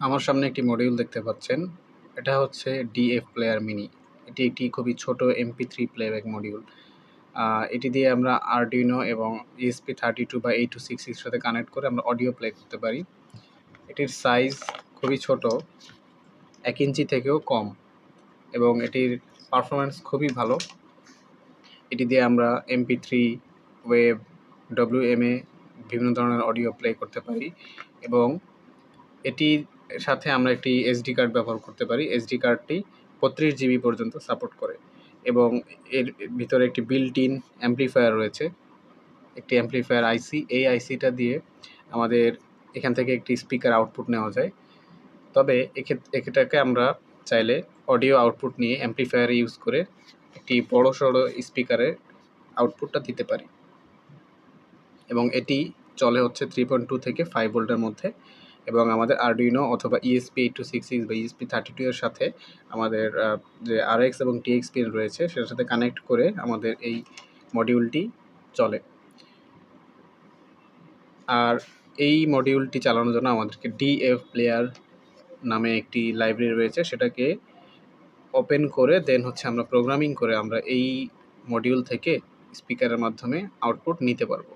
আমার সামনে একটি মডিউল দেখতে পাচ্ছেন। এটা হচ্ছে ডিএফ প্লেয়ার মিনি এটি একটি খুবই ছোট এমপি থ্রি প্লেব্যাক মডিউল এটি দিয়ে আমরা আরডিনো এবং ইএসপি থার্টি টু বা এইট টু সিক্স এর সাথে কানেক্ট করে আমরা অডিও প্লে করতে পারি। এটির সাইজ খুবই ছোট, এক ইঞ্চি থেকেও কম এবং এটির পারফরমেন্স খুবই ভালো। এটি দিয়ে আমরা এমপি থ্রি ওয়েব ডব্লিউএমএ বিভিন্ন ধরনের অডিও প্লে করতে পারি এবং এটির সাথে আমরা একটি এসডি কার্ড ব্যবহার করতে পারি। এসডি কার্ডটি বত্রিশ জিবি পর্যন্ত সাপোর্ট করে। এবং এর ভিতরে একটি বিল্ট ইন অ্যাম্প্লিফায়ার রয়েছে। একটি অ্যাম্প্লিফায়ার আইসি এই আইসিটা দিয়ে আমাদের এখান থেকে একটি স্পিকার আউটপুট নেওয়া যায়। তবে এটাকে আমরা চাইলে অডিও আউটপুট নিয়ে অ্যাম্প্লিফায়ার ইউজ করে একটি বড় সড়ো স্পিকারের আউটপুটটা দিতে পারি। এবং এটি চলে হচ্ছে থ্রি পয়েন্ট টু থেকে ফাইভ ভোল্টের মধ্যে। এবং আমাদের আরডিনো অথবা ESP eight two six six বা ইএসপি থার্টি টু এর সাথে আমাদের যে আর এক্স এবং টিএক্স পিন রয়েছে, সেটার সাথে কানেক্ট করে আমাদের এই মডিউলটি চলে। আর এই মডিউলটি চালানোর জন্য আমাদেরকে ডিএফ প্লেয়ার নামে একটি লাইব্রেরি রয়েছে, সেটাকে ওপেন করে দেন হচ্ছে আমরা প্রোগ্রামিং করে আমরা এই মডিউল থেকে স্পিকারের মাধ্যমে আউটপুট নিতে পারব।